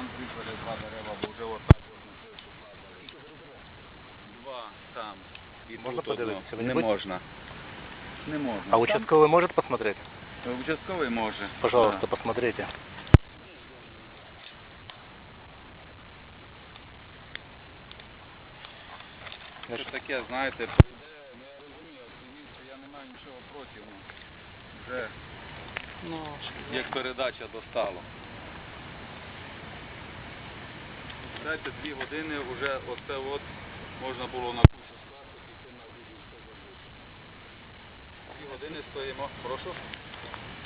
там зрізали два дерева, бо вже отак можна. Два там. І Можна тут одно. подивитися? Не можна. Не можна. А Там участковый может посмотреть? Участковий може. Пожалуйста, Да. посмотрите. Це таке, знаєте, прийде, ну я розумію, активісти, я не маю нічого проти. Ну, вже Ну, як передача достало. Дайте дві години, вже оце от можна було на кучу скласти, на вулицю все забути. Дві години стоїмо. Прошу.